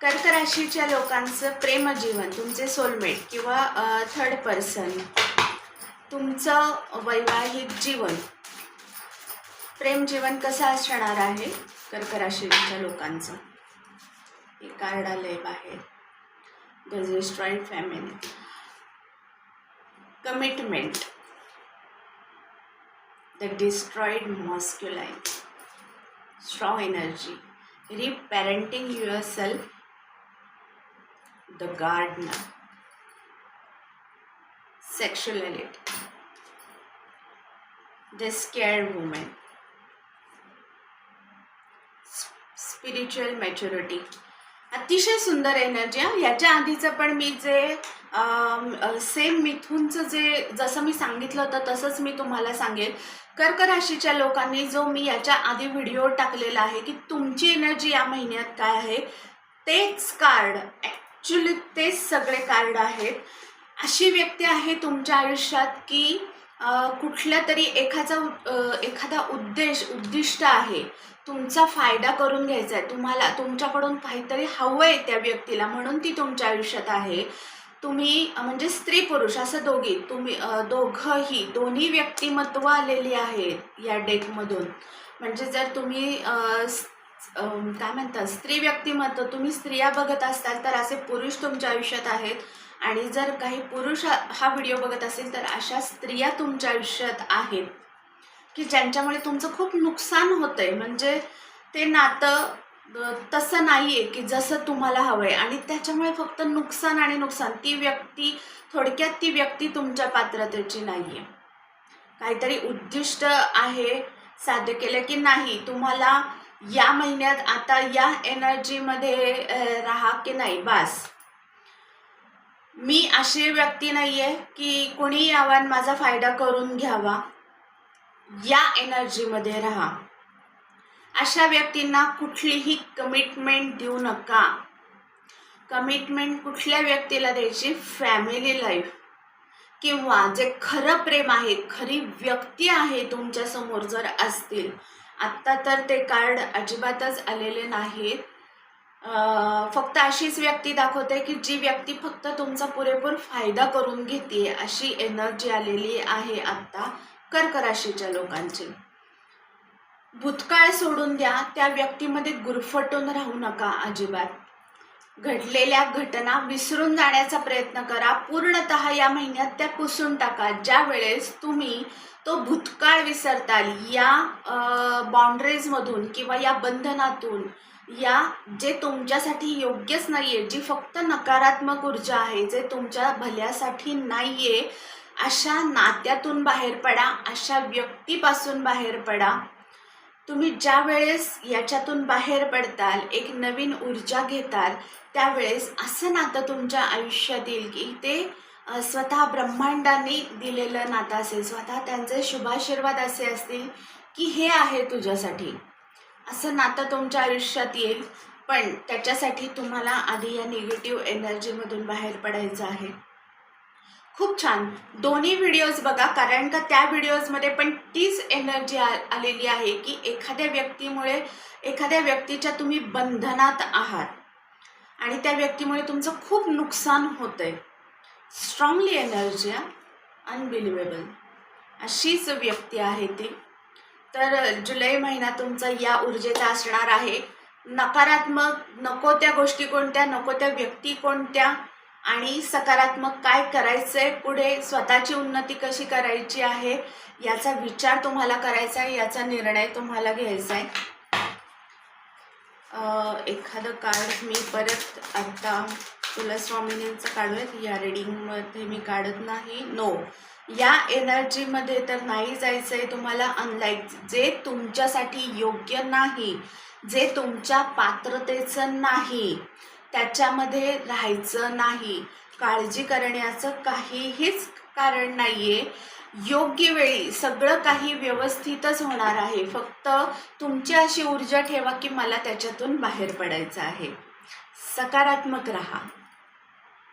कर्क राशीच्या लोकांचं प्रेमजीवन तुमचे सोलमेट किंवा थर्ड पर्सन तुमचं वैवाहिक जीवन प्रेमजीवन कसं असणार आहे कर्क राशीच्या लोकांचं? हे कार्ड आलंय बाहेर. The destroyed family commitment the destroyed masculine energy reparenting your yourself the gardener sexuality the scared woman. Spiritual maturity अतिशय सुंदर एनर्जी हा याच्या आधीचं पण मी जे सेम मिथूनचं जे जसं मी सांगितलं होतं तसंच मी तुम्हाला सांगेल. कर्क राशीच्या लोकांनी जो मी याच्या आधी व्हिडिओ टाकलेला आहे की तुमची एनर्जी या महिन्यात काय आहे? तेच कार्ड ॲक्च्युली तेच सगळे कार्ड आहेत. अशी व्यक्ती आहे तुमच्या आयुष्यात की कुठल्या तरी एखादा एखादा उद्देश उद्दिष्ट आहे. तुमचा फायदा करून घ्यायचा आहे. तुम्हाला तुमच्याकडून काहीतरी हवं आहे त्या व्यक्तीला म्हणून ती तुमच्या आयुष्यात आहे. तुम्ही म्हणजे स्त्री पुरुष असं दोघी तुम्ही दोघंही दोन्ही व्यक्तिमत्व आलेली आहेत या डेकमधून म्हणजे जर तुम्ही काय म्हणतात स्त्री व्यक्तिमत्व तुम्ही स्त्रिया बघत असाल तर असे पुरुष तुमच्या आयुष्यात आहेत. आणि जर काही पुरुष हा व्हिडिओ बघत असेल तर अशा स्त्रिया तुमच्या आयुष्यात आहेत. की ज्यांच्यामुळे तुमचं खूप नुकसान होतं आहे म्हणजे ते नातं तसं नाही आहे की जसं तुम्हाला हवं आहे आणि त्याच्यामुळे फक्त नुकसान आणि नुकसान. ती व्यक्ती थोडक्यात ती व्यक्ती तुमच्या पात्रतेची नाही आहे काहीतरी उद्दिष्ट आहे साध्य केलं की नाही तुम्हाला या महिन्यात आता या एनर्जीमध्ये राहा की नाही? बास. मी अशी व्यक्ती नाही आहे की कोणी यावा माझा फायदा करून घ्यावा. या एनर्जीमध्ये राहा. अशा व्यक्तींना कुठलीही कमिटमेंट देऊ नका. कमिटमेंट कुठल्या व्यक्तीला द्यायची? फॅमिली लाईफ किंवा जे खरं प्रेम आहे खरी व्यक्ती आहे तुमच्यासमोर जर असतील आत्ता तर ते कार्ड अजिबातच आलेले नाहीत. फक्त अशीच व्यक्ती दाखवते की जी व्यक्ती फक्त तुमचा पुरेपूर फायदा करून घेते अशी एनर्जी आलेली आहे आत्ता कर्क राशीच्या लोकांची. भूतकाळ सोडून द्या त्या व्यक्तीमध्ये गुरफटून राहू नका अजिबात. घडलेल्या घटना विसरून जाण्याचा प्रयत्न करा. पूर्णत या महिन्यात त्या पुसून टाका. ज्या वेळेस तुम्ही तो भूतकाळ विसरताल या बाउंड्रीजमधून किंवा या बंधनातून या जे तुमच्यासाठी योग्यच नाही आहे जी फक्त नकारात्मक ऊर्जा आहे जे तुमच्या भल्यासाठी नाही आहे अशा नात्यातून बाहेर पडा अशा व्यक्तीपासून बाहेर पडा. तुम्ही ज्या वेळेस याच्यातून बाहेर पडताल एक नवीन ऊर्जा घेताल त्यावेळेस असं नातं तुमच्या आयुष्यात येईल की ते स्वतः ब्रह्मांडाने दिलेलं नातं असेल. स्वतः त्यांचे शुभाशीर्वाद असे असतील की हे आहे तुझ्यासाठी. असं नातं तुमच्या आयुष्यात येईल पण त्याच्यासाठी तुम्हाला आधी या निगेटिव्ह एनर्जीमधून बाहेर पडायचं आहे. खूप छान. दोन्ही व्हिडिओज बघा कारण का त्या व्हिडिओजमध्ये पण तीच एनर्जी आ आलेली आहे की एखाद्या व्यक्तीमुळे एखाद्या व्यक्तीच्या तुम्ही बंधनात आहात आणि त्या व्यक्तीमुळे तुमचं खूप नुकसान होतं आहे स्ट्रॉंगली एनर्जी अनबिलिवेबल अशीच व्यक्ती आहे ती. तर जुलै महिना तुमचा या ऊर्जेचा असणार आहे. नकारात्मक नको त्या गोष्टी कोणत्या नको त्या व्यक्ती कोणत्या आणि सकारात्मक काय करायचंय? पुढे स्वतःची उन्नती कशी करायची आहे? याचा विचार तुम्हाला करायचा आहे याचा निर्णय तुम्हाला घ्यायचा आहे. एखादं कार्ड मी परत आता कुलस्वामिनींचं काढूयात. या रिडिंगमध्ये मी काढत नाही. नो या एनर्जीमध्ये तर नाही जायचं आहे तुम्हाला. अनलाईक जे तुमच्यासाठी योग्य नाही जे तुमच्या पात्रतेचं नाही. त्याच्यामध्ये राहायचं नाही. काळजी करण्याचं काहीहीच कारण नाही आहे योग्य वेळी सगळं काही व्यवस्थितच होणार आहे. फक्त तुमची अशी ऊर्जा ठेवा की मला त्याच्यातून बाहेर पडायचं आहे. सकारात्मक राहा.